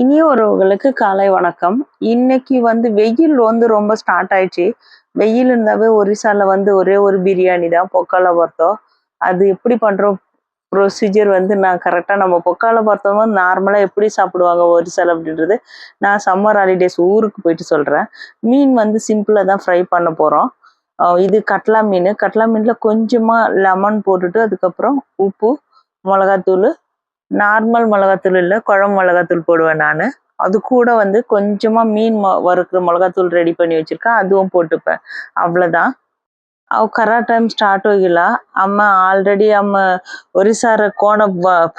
இனிய உறவுகளுக்கு காலை வணக்கம். இன்னைக்கு வந்து வெயில் வந்து ரொம்ப ஸ்டார்ட் ஆயிடுச்சு. வெயில் இருந்தாவே ஒரிசால வந்து ஒரே ஒரு பிரியாணி தான் பொக்கால பார்த்தோம். அது எப்படி பண்றோம்? ப்ரொசீஜர் வந்து நான் கரெக்டாக நம்ம பொக்கால பார்த்தோம் நார்மலாக எப்படி சாப்பிடுவாங்க ஒரிசால அப்படின்றது நான் சம்மர் ஹாலிடேஸ் ஊருக்கு போயிட்டு சொல்கிறேன் மீன் வந்து சிம்பிளாக தான் ஃப்ரை பண்ண போகிறோம் இது கட்லா மீன். கட்லா மீனில் கொஞ்சமாக லெமன் போட்டுட்டு அதுக்கப்புறம் உப்பு மிளகாத்தூள் நார்மல் மிளகாத்தூள் இல்லை குழம்பு மிளகாத்தூள் போடுவேன் நான் அது கூட வந்து கொஞ்சமாக மீன் வறுக்கிற மிளகாத்தூள் ரெடி பண்ணி வச்சுருக்கேன் அதுவும் போட்டுப்பேன் ಅವ್ಲದಾ ಅವು ಕರಾ ಟೈಮ್ ಸ್ಟಾರ್ಟ್ ಹೋಗಿಲ್ಲ ಅಮ್ಮ ಆಲ್ರೆಡಿ ಅಮ್ಮ ಒರಿಸಾರ ಕೋಣ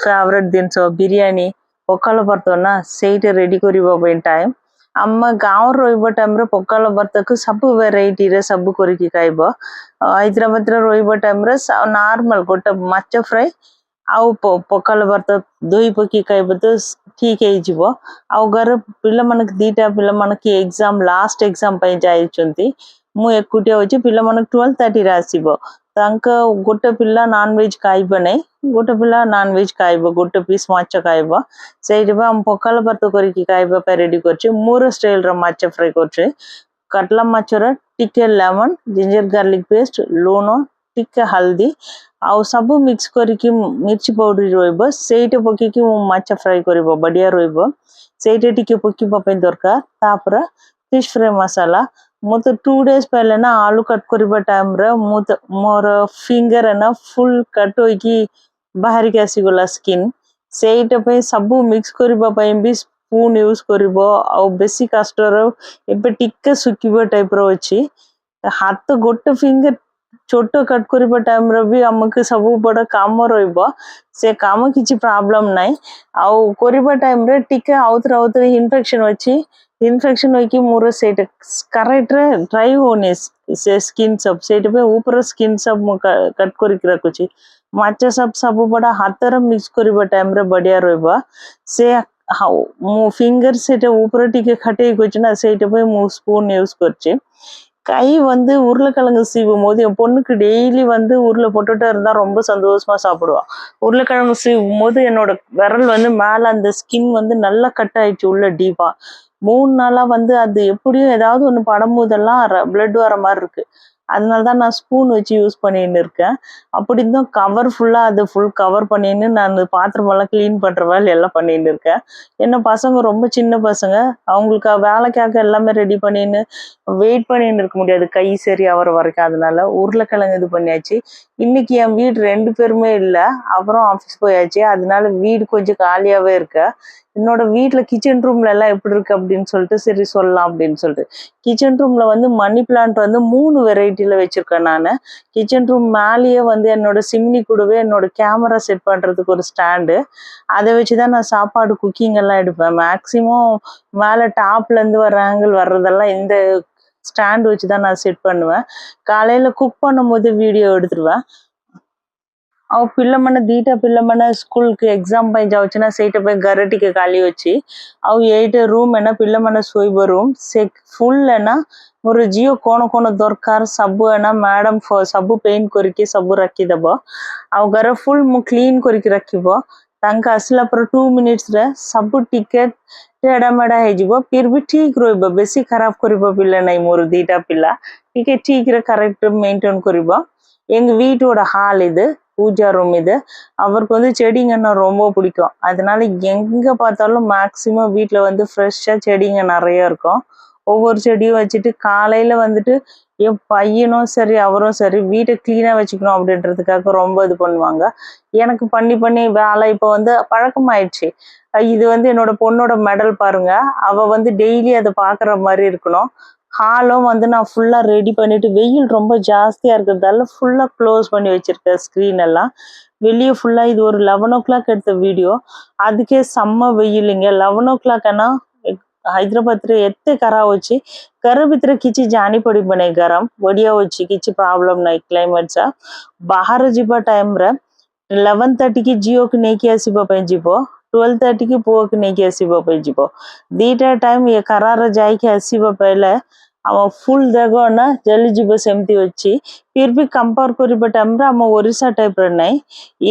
ಫೇವ್ರೆಟ್ ದಿನಸು ಬಿರಿಯಾನಿ ಪೊಕ್ಕಲ ಬರ್ತವನ್ನ ಸೇಟ್ ರೆಡಿ ಕೊರಿಬೋಕು ಇನ್ ಟೈಮ್ ಅಮ್ಮ ಗಾಂವ್ ರೋಯ್ಬೋ ಟೈಮ್ರೆ ಪೊಕ್ಕಲ ಬರ್ತಕ್ಕೂ ಸಬ್ಬು ವೆರೈಟಿರೆ ಸಬ್ಬು ಕೊರಿಕಿ ಕಾಯ್ಬೋ ಹೈದ್ರಾಬಾದ್ರ ರೋಯ್ಬೋ ಟೈಮ್ರೆ ನಾರ್ಮಲ್ ಗೊಟ್ಟ ಮಚ್ಚ ಫ್ರೈ ଆଉ ପ- ପଖାଳ ଭାତ ଦହି ପକେଇ ଖାଇବ ତ ଠିକ୍ ହେଇଯିବ ଆଉ ଘରେ ପିଲାମାନଙ୍କୁ ଦିଟା ପିଲାମାନଙ୍କୁ ଏକ୍ସାମ୍ ଲାଷ୍ଟ ଏକ୍ସାମ୍ ପାଇଁ ଯାଇଛନ୍ତି ମୁଁ ଏକୁଟିଆ ଅଛି ପିଲାମାନଙ୍କୁ ଟୁଏଲ୍ଭ ଥାର୍ଟିରେ ଆସିବ ତାଙ୍କ ଗୋଟେ ପିଲା ନନଭେଜ୍ ଖାଇବ ନାହିଁ ଗୋଟେ ପିଲା ନନଭେଜ୍ ଖାଇବ ଗୋଟେ ପିସ୍ ମାଛ ଖାଇବ ସେଇଥିପାଇଁ ଆମ ପଖାଳ ଭାତ କରିକି ଖାଇବା ପାଇଁ ରେଡି କରିଛି ମୋର ଷ୍ଟାଇଲ୍ର ମାଛ ଫ୍ରାଏ କରୁଛି କଟଲା ମାଛର ଟିକେ ଲେମନ୍ ଜିଞ୍ଜର ଗାର୍ଲିକ ପେଷ୍ଟ ଲୁଣ ଟିକ ହଳଦି ଆଉ ସବୁ ମିକ୍ସ କରିକି ମିର୍ଚି ପାଉଡର ରହିବ ସେଇଟା ପକେଇକି ମୁଁ ମାଛ ଫ୍ରାଏ କରିବ ବଢ଼ିଆ ରହିବ ସେଇଟା ଟିକେ ପକେଇବା ପାଇଁ ଦରକାର ତାପରେ ଫିସ୍ ଫ୍ରାଏ ମସଲା ମୋତେ ଟୁ ଡେଜ୍ ପାଇଲେ ନା ଆଳୁ କଟ୍ କରିବା ଟାଇମ୍ରେ ମୁଁ ତ ମୋର ଫିଙ୍ଗର ନା ଫୁଲ୍ କଟ୍ ହୋଇକି ବାହାରିକି ଆସିଗଲା ସ୍କିନ୍ ସେଇଟା ପାଇଁ ସବୁ ମିକ୍ସ କରିବା ପାଇଁ ବି ସ୍ପୁନ୍ ୟୁଜ୍ କରିବ ଆଉ ବେଶୀ କାଷ୍ଟର ଏବେ ଟିକେ ଶୁଖିବା ଟାଇପ୍ର ଅଛି ହାତ ଗୋଟେ ଫିଙ୍ଗର छोट कटकोरी टाइम रही आमक सब बड़ कम रे कम कि प्रॉब्लम ना आरवा टाइम टीके आउतर आउतर इनफेक्शन अच्छे इनफेक्शन होगी मूर से करेक्ट ड्राइव होने से स्किन सब। से ऊपर स्किन सब मुझ कट कर रखुची मच सब सब बड़ा हाथ मिक्स कर टाइम बढ़िया रोब से हाँ मो फिंगर से ऊपर टी खटे कोचना से मो स्पून यूज़ कर கை வந்து உருளைக்கிழங்கு சீவும் போது என் பொண்ணுக்கு டெய்லி வந்து உருளை போட்டுட்டு இருந்தால் ரொம்ப சந்தோஷமா சாப்பிடுவான் உருளைக்கிழங்கு சீவும் போது என்னோட விரல் வந்து மேலே அந்த ஸ்கின் வந்து நல்லா கட் ஆயிடுச்சு உள்ள டீப்பா மூணு நாளாக வந்து அது எப்படியும் ஏதாவது ஒன்று படும்போதெல்லாம் பிளட் வர மாதிரி இருக்கு. அதனால தான் நான் ஸ்பூன் வச்சு யூஸ் பண்ணின்னு இருக்கேன். அப்படி இருந்தும் கவர் ஃபுல்லாக அதை ஃபுல் கவர் பண்ணின்னு நான் பாத்திரமெல்லாம் க்ளீன் பண்ணுற வேலை எல்லாம் பண்ணின்னு இருக்கேன். என்ன பசங்க ரொம்ப சின்ன பசங்க. அவங்களுக்கு வேலைக்காக எல்லாமே ரெடி பண்ணின்னு வெயிட் பண்ணின்னு இருக்க முடியாது. கை சரி ஆகிற வரைக்கும் அதனால உருளைக்கிழங்கு இது பண்ணியாச்சு. இன்னைக்கு என் வீடு ரெண்டு பேருமே இல்லை. அப்புறம் ஆஃபீஸ் போயாச்சு. அதனால வீடு கொஞ்சம் காலியாகவே இருக்கு. என்னோட வீட்டில் கிச்சன் ரூம்ல எல்லாம் எப்படி இருக்கு அப்படின்னு சொல்லிட்டு சரி சொல்லலாம் அப்படின்னு சொல்லிட்டு. கிச்சன் ரூம்ல வந்து மணி பிளான்ட் வந்து மூணு வெரைட்டியில வச்சிருக்கேன் நான். கிச்சன் ரூம் மேலேயே வந்து என்னோட சிம்னி கூடவே என்னோட கேமரா செட் பண்றதுக்கு ஒரு ஸ்டாண்டு அதை வச்சு தான் நான் சாப்பாடு குக்கிங் எல்லாம் எடுப்பேன். மேக்சிமம் மேலே டாப்ல இருந்து வர ஆங்கிள் வர்றதெல்லாம் இந்த ஸ்டாண்ட் வச்சு தான் நான் செட் பண்ணுவேன். காலையில் குக் பண்ணும்போது வீடியோ எடுத்துருவேன். ଆଉ ପିଲାମାନେ ଦିଟା ପିଲାମାନେ ସ୍କୁଲକୁ ଏକ୍ସାମ୍ ପାଇଁ ଯାଉଛି ନା ସେଇଟା ପାଇଁ ଘରେ ଟିକେ ଖାଲି ଅଛି ଆଉ ଏଇଟା ରୁମ୍ ନା ପିଲାମାନେ ଶୋଇବ ରୁମ୍ ସେ ଫୁଲ୍ ନା ମୋର ଝିଅ କଣ କଣ ଦରକାର ସବୁ ନା ମ୍ୟାଡମ୍ ସବୁ ପେଣ୍ଟ କରିକି ସବୁ ରଖିଦବ ଆଉ ଘର ଫୁଲ୍ ମୁଁ କ୍ଲିନ୍ କରିକି ରଖିବ ତାଙ୍କ ଆସିଲା ପରେ ଟୁ ମିନିଟ୍ସରେ ସବୁ ଟିକେ ଟେଢା ମେଢା ହେଇଯିବ ଫିର୍ ବି ଠିକ୍ ରହିବ ବେଶୀ ଖରାପ କରିବ ପିଲା ନାହିଁ ମୋର ଦିଟା ପିଲା ଟିକେ ଠିକ୍ରେ கரெக்ட் மெயின்டைன் କରିବ எங்க வீட்டோட ஹால் இது பூஜா ரூம் இது. அவருக்கு வந்து செடிங்கன்னா ரொம்ப பிடிக்கும். அதனால எங்க பார்த்தாலும் மேக்சிமம் வீட்டில் வந்து ஃப்ரெஷ்ஷாக செடிங்க நிறைய இருக்கும். ஒவ்வொரு செடியும் வச்சுட்டு காலையில வந்துட்டு என் பையனும் சரி அவரும் சரி வீட்டை க்ளீனாக வச்சுக்கணும் அப்படின்றதுக்காக ரொம்ப இது பண்ணுவாங்க. எனக்கு பண்ணி பண்ணி வேலை இப்போ வந்து பழக்கமாயிடுச்சு. இது வந்து என்னோட பொண்ணோட மெடல் பாருங்க. அவ வந்து டெய்லி அதை பார்க்குற மாதிரி இருக்கணும். ஹாலும் வந்து நான் ஃபுல்லாக ரெடி பண்ணிட்டு வெயில் ரொம்ப ஜாஸ்தியாக இருக்கிறதால ஃபுல்லாக க்ளோஸ் பண்ணி வச்சுருக்கேன் ஸ்க்ரீன் எல்லாம். வெளியே ஃபுல்லாக இது ஒரு லெவன் ஓ கிளாக் எடுத்த வீடியோ அதுக்கே செம்ம வெயிலுங்க. லெவன் ஓ கிளாக் ஆனால் హైదరాబాద్లో ఎత్తే కరా వచ్చి కర్ర భిత్ర కిచి జాని கரம். బనే வச்சு వడియా ப்ராப்ளம் కిచి ప్రాబ్లమ్ నై ஜிபா బాహర్ லெவன் தேர்ட்டிக்கு ஜியோக்கு థర్టీకి జియోకి నేకి ఆసిబా ଟୁଏଲ୍ଭ ତାରିଖ ପୁଅକୁ ନେଇକି ଆସିବା ପାଇଁ ଯିବ ଦୁଇଟା ଟାଇମ୍ ଇଏ କାରାର ଯାଇକି ଆସିବା ପାଇଲେ ଆମ ଫୁଲ୍ ଜାଗ ନା ଚାଲିଯିବ ସେମିତି ଅଛି ଫିର୍ ବି କମ୍ପେୟାର କରିବା ଟାଇମ୍ରେ ଆମ ଓଡ଼ିଶା ଟାଇପ୍ର ନାହିଁ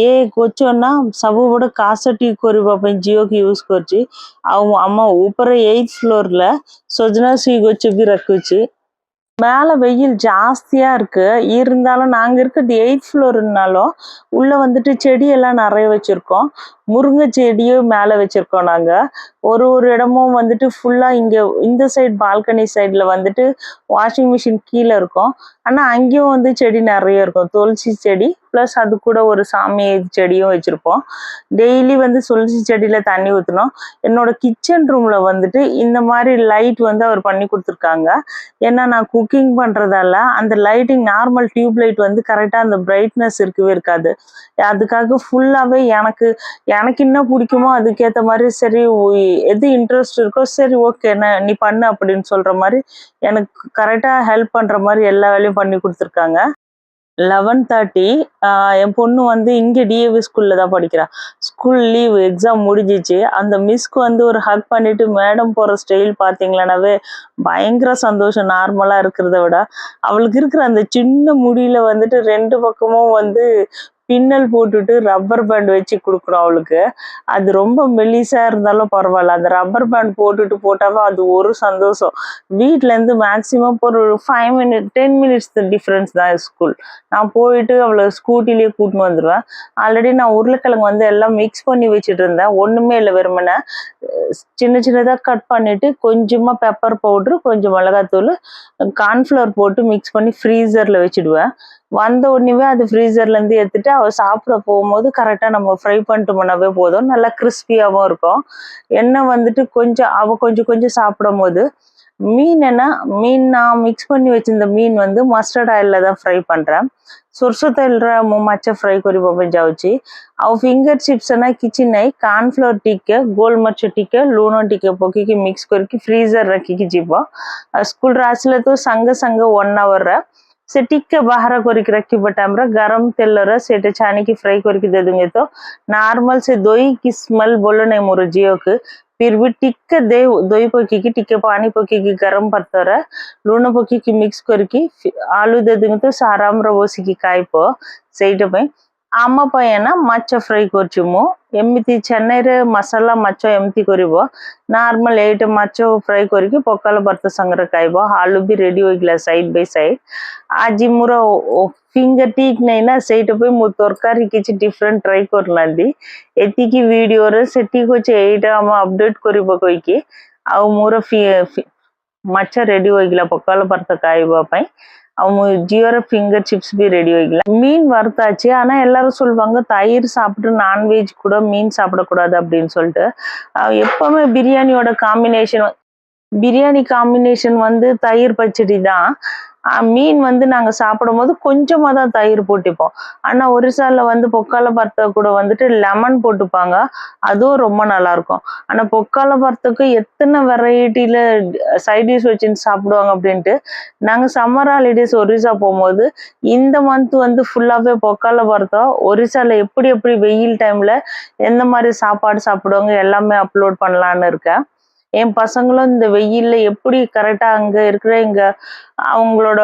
ଏ କୋଚ ନା ସବୁବେଳେ କାଶ ଟି କରିବା ପାଇଁ ଜିଓକି ୟୁଜ୍ କରୁଛି ଆଉ ଆମ ଉପରେ ଏଇଟ୍ ଫ୍ଲୋର୍ରେ ସଜନା ସି ଗଛ ବି ରଖୁଛି மேலே வெயில் ஜாஸ்தியா இருக்கு. இருந்தாலும் நாங்க இருக்கிறது எயிட் ஃப்ளோர்னாலும் உள்ள வந்துட்டு செடியெல்லாம் நிறைய வச்சிருக்கோம். முருங்கை செடியும் மேலே வச்சிருக்கோம் நாங்க. ஒரு ஒரு இடமும் வந்துட்டு ஃபுல்லா இங்க இந்த சைடு பால்கனி சைடுல வந்துட்டு வாஷிங் மிஷின் கீழே இருக்கும். ஆனா அங்கேயும் வந்து செடி நிறைய இருக்கும். துளசி செடி ப்ளஸ் அது கூட ஒரு சாமி செடியும் வச்சுருப்போம். டெய்லி வந்து துளசி செடியில் தண்ணி ஊற்றணும் என்னோட கிச்சன் ரூமில் வந்துட்டு இந்த மாதிரி லைட் வந்து அவர் பண்ணி கொடுத்துருக்காங்க. ஏன்னா நான் குக்கிங் பண்ணுறதால அந்த லைட்டிங் நார்மல் டியூப் லைட் வந்து கரெக்டாக அந்த பிரைட்னஸ் இருக்கவே இருக்காது. அதுக்காக ஃபுல்லாகவே எனக்கு எனக்கு என்ன பிடிக்குமோ அதுக்கேற்ற மாதிரி சரி எது இன்ட்ரெஸ்ட் இருக்கோ சரி ஓகே நீ பண்ணு அப்படின்னு சொல்கிற மாதிரி எனக்கு கரெக்டாக ஹெல்ப் பண்ணுற மாதிரி எல்லா வேலையும் பண்ணி கொடுத்துருக்காங்க. லெவன் தேர்ட்டி என் பொண்ணு வந்து இங்கே டிஏவி ஸ்கூலில் தான் படிக்கிறா. ஸ்கூல் லீவ் எக்ஸாம் முடிஞ்சிச்சு. அந்த மிஸ்க்கு வந்து ஒரு ஹக் பண்ணிட்டு மேடம் போகிற ஸ்டைல் பார்த்தீங்களானாவே? பயங்கர சந்தோஷம். நார்மலாக இருக்கிறத விட. அவளுக்கு இருக்கிற அந்த சின்ன முடியில வந்துட்டு ரெண்டு பக்கமும் வந்து பின்னல் போட்டுட்டு ரப்பர் பேண்ட் வச்சு கொடுக்கணும் அவளுக்கு. அது ரொம்ப மெல்லிசா இருந்தாலும் பரவாயில்ல. அந்த ரப்பர் பேண்ட் போட்டுட்டு போட்டாவே அது ஒரு சந்தோஷம். வீட்ல இருந்து மேக்சிமம் ஒரு five minute ten minutes difference தான் ஸ்கூல் நான் போயிட்டு அவளை ஸ்கூட்டிலேயே கூட்டின்னு வந்துடுவேன் ஆல்ரெடி நான் உருளைக்கிழங்கு வந்து எல்லாம் மிக்ஸ் பண்ணி வச்சுட்டு இருந்தேன். ஒண்ணுமே இல்லை வெறுமனை. சின்ன சின்னதாக கட் பண்ணிட்டு கொஞ்சமா பெப்பர் பவுட்ரு கொஞ்சம் மிளகாத்தூள் கார்ன்ஃப்ளவர் போட்டு மிக்ஸ் பண்ணி ஃப்ரீசர்ல வச்சுடுவேன். வந்த உடனே அது ஃப்ரீசர்லேருந்து எடுத்துட்டு அவள் சாப்பிட போகும்போது கரெக்டா நம்ம ஃப்ரை பண்ணிட்டு போனாவே போதும். நல்லா கிறிஸ்பியாகவும் இருக்கும். எண்ணெய் வந்துட்டு கொஞ்சம் அவள் கொஞ்சம் கொஞ்சம் சாப்பிடும் போது மீன் என்ன மீன் நான் மிக்ஸ் பண்ணி வச்சிருந்த மீன் வந்து மஸ்டர்ட் ஆயில்ல தான் ஃப்ரை பண்றேன். சுர்சு மச்ச ஃப்ரை கொரி பப்பின் ஜாவுச்சி. ಅವು ஃபிங்கர் ಚಿಪ್ಸ್ ಅನ್ನ ಕಿಚನ್ ಐ ಕಾರ್ನ್ ಫ್ಲೋರ್ ಟಿಕ್ಕೆ ಗೋಲ್ಡ್ ಮರ್ಚ ಟಿಕ್ಕೆ ಲೂನೋ ಟಿಕ್ಕೆ ಪೊಕ್ಕಿಗೆ ಮಿಕ್ಸ್ ಕೊರಿಕಿ ಫ್ರೀಜರ್ ರಕ್ಕಿಗೆ ಜಿಬ್ಬ ಸ್ಕೂಲ್ ರಾಸ್ಲತ್ತು சங்க ಸಂಘ ಒನ್ ಅವರ್ ସେ ଟିକେ ବାହାର କରିକି ରଖିବ ଟାଇମ୍ରେ ଗରମ ତେଲର ସେଇଟା ଛାଣିକି ଫ୍ରାଇ କରିକି ଦେଇଦେବେ ତ ନର୍ମାଲ ସେ ଦୋଇକି ସ୍ମେଲ୍ ବୋଲୁନାହିଁ ମୋର ଝିଅକୁ ଫିର୍ ବି ଟିକେ ଦହି ପକେଇକି ଟିକେ ପାଣି ପକେଇକି ଗରମ ଭାତରେ ଲୁଣ ପକେଇକି ମିକ୍ସ କରିକି ଆଳୁ ଦେଇଦେବେ ତ ସେ ଆରାମରେ ବସିକି ଖାଇବ ସେଇଟା ପାଇଁ ଆମ ପାଇଁ ନା ମାଛ ଫ୍ରାଏ କରୁଛି ମୁଁ ଏମିତି ଚେନ୍ନାଇରେ ମସଲା ମାଛ ଏମିତି କରିବ ନର୍ମାଲ ଏଇଟା ମାଛ ଫ୍ରାଏ କରିକି ପଖାଳ ଭାତ ସାଙ୍ଗରେ ଖାଇବ ଆଳୁ ବି ରେଡି ହୋଇଗଲା ସାଇଡ୍ ବାଇ ସାଇଡ୍ ଆଜି ମୋର ଫିଙ୍ଗର ଠିକ ନାହିଁ ନା ସେଇଟା ପାଇଁ ମୁଁ ତରକାରୀ କିଛି ଡିଫରେଣ୍ଟ ଟ୍ରାଏ କରୁନାହାନ୍ତି ଏତିକି ଭିଡିଓରେ ସେଠିକି ଅଛି ଏଇଟା ଆମ ଅପଡେଟ କରିବ କହିକି ଆଉ ମୋର ଫି- ଫି- ମାଛ ରେଡି ହୋଇଗଲା ପଖାଳ ଭାତ ଖାଇବା ପାଇଁ அவங்க ஜியோர ஃபிங்கர் சிப்ஸ் போய் ரெடி வைக்கலாம் மீன் வறுத்தாச்சு. ஆனால் எல்லாரும் சொல்லுவாங்க தயிர் சாப்பிட்டு நான்வெஜ் கூட மீன் சாப்பிடக்கூடாது அப்படின்னு சொல்லிட்டு. எப்போவுமே பிரியாணியோட காம்பினேஷன் பிரியாணி காம்பினேஷன் வந்து தயிர் பச்சடி தான். மீன் வந்து நாங்கள் சாப்பிடும் போது கொஞ்சமாக தான் தயிர் போட்டுப்போம். ஆனால் ஒரு சாலில் வந்து பொக்கால பருத்த கூட வந்துட்டு லெமன் போட்டுப்பாங்க. அதுவும் ரொம்ப நல்லாயிருக்கும் ஆனா பொக்கால பார்த்துக்கு எத்தனை வெரைட்டியில் சைட் டிஷ் வச்சுன்னு சாப்பிடுவாங்க அப்படின்ட்டு நாங்க சம்மர் ஹாலிடேஸ் ஒரிசா போகும்போது இந்த மந்த் வந்து ஃபுல்லாவே பொக்கால பார்த்தோம் ஒரிசால எப்படி எப்படி வெயில் டைம்ல எந்த மாதிரி சாப்பாடு சாப்பிடுவாங்க எல்லாமே அப்லோட் பண்ணலான்னு இருக்கேன். என் பசங்களும் இந்த வெயில்ல எப்படி கரெக்டா அங்க இருக்கிற இங்கே அவங்களோட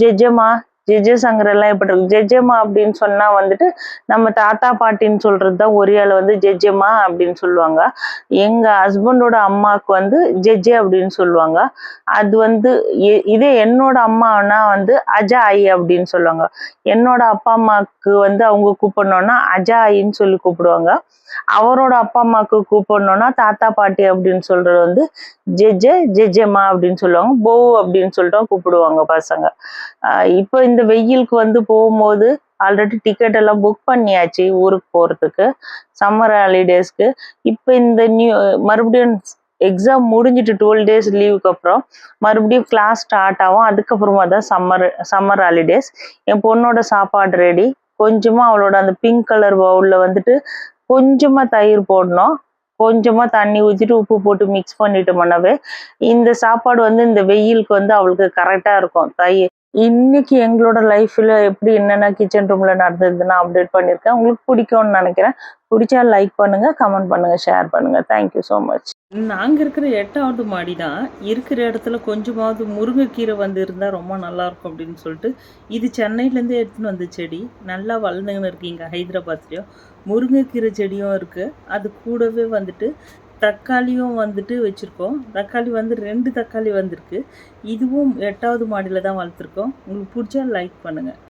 ஜெஜமா ஜெஜே சங்கரெல்லாம் எப்படி இருக்கு ஜெஜமா அப்படின்னு சொன்னா வந்துட்டு நம்ம தாத்தா பாட்டின்னு சொல்றது தான் ஒரியால வந்து ஜெஜமா அப்படின்னு சொல்லுவாங்க. எங்க ஹஸ்பண்டோட அம்மாவுக்கு வந்து ஜெஜே அப்படின்னு சொல்லுவாங்க. அது வந்து இதே என்னோட அம்மானா வந்து அஜா ஐ அப்படின்னு சொல்லுவாங்க. என்னோட அப்பா அம்மாவுக்கு வந்து அவங்க கூப்பிடணும்னா அஜா ஐன்னு சொல்லி கூப்பிடுவாங்க. அவரோட அப்பா அம்மாவுக்கு கூப்பிடணும்னா தாத்தா பாட்டி அப்படின்னு சொல்றது வந்து ஜெஜே ஜெஜேமா அப்படின்னு சொல்லுவாங்க. போ அப்படின்னு சொல்லிட்டு கூப்பிடுவாங்க பசங்க. இப்போ இந்த இந்த வெயிலுக்கு வந்து போகும்போது ஆல்ரெடி டிக்கெட் எல்லாம் புக் பண்ணியாச்சு ஊருக்கு போறதுக்கு. சம்மர் ஹாலிடேஸ்க்கு இப்போ இந்த நியூ மறுபடியும் எக்ஸாம் முடிஞ்சிட்டு டுவெல் டேஸ் லீவுக்கு அப்புறம் மறுபடியும் கிளாஸ் ஸ்டார்ட் ஆகும். அதுக்கப்புறமா தான் சம்மர் சம்மர் ஹாலிடேஸ் என் பொண்ணோட சாப்பாடு ரெடி கொஞ்சமா அவளோட அந்த பிங்க் கலர் பவுலில் வந்துட்டு கொஞ்சமா தயிர் போடணும். கொஞ்சமா தண்ணி ஊற்றிட்டு உப்பு போட்டு மிக்ஸ் பண்ணிட்டோம்னாவே இந்த சாப்பாடு வந்து இந்த வெயிலுக்கு வந்து அவளுக்கு கரெக்டா இருக்கும். தயிர் இன்னைக்கு எங்களோட லைஃப்ல எப்படி என்னென்ன கிச்சன் ரூம்ல நடந்ததுன்னு அப்டேட் பண்ணியிருக்கேன். உங்களுக்கு பிடிக்கும்னு நினைக்கிறேன். பிடிச்சா லைக் பண்ணுங்க கமெண்ட் பண்ணுங்க ஷேர் பண்ணுங்க. தேங்க்யூ ஸோ மச் நாங்கள் இருக்கிற எட்டாவது மாடி தான் இருக்கிற இடத்துல கொஞ்சமாவது முருங்கைக்கீரை வந்து இருந்தால் ரொம்ப நல்லா இருக்கும் அப்படின்னு சொல்லிட்டு இது சென்னையிலேருந்து எடுத்துன்னு வந்த செடி. நல்லா வளர்ந்துங்கன்னு இருக்கீங்க இங்கே ஹைதராபாத்லேயும் முருங்கைக்கீரை செடியும் இருக்குது அது கூடவே வந்துட்டு தக்காளியும் வந்துட்டு வச்சுருக்கோம். தக்காளி வந்து ரெண்டு தக்காளி வந்திருக்கு. இதுவும் எட்டாவது மாடியில் தான் வளர்த்துருக்கோம். உங்களுக்கு பிடிச்சா லைக் பண்ணுங்கள்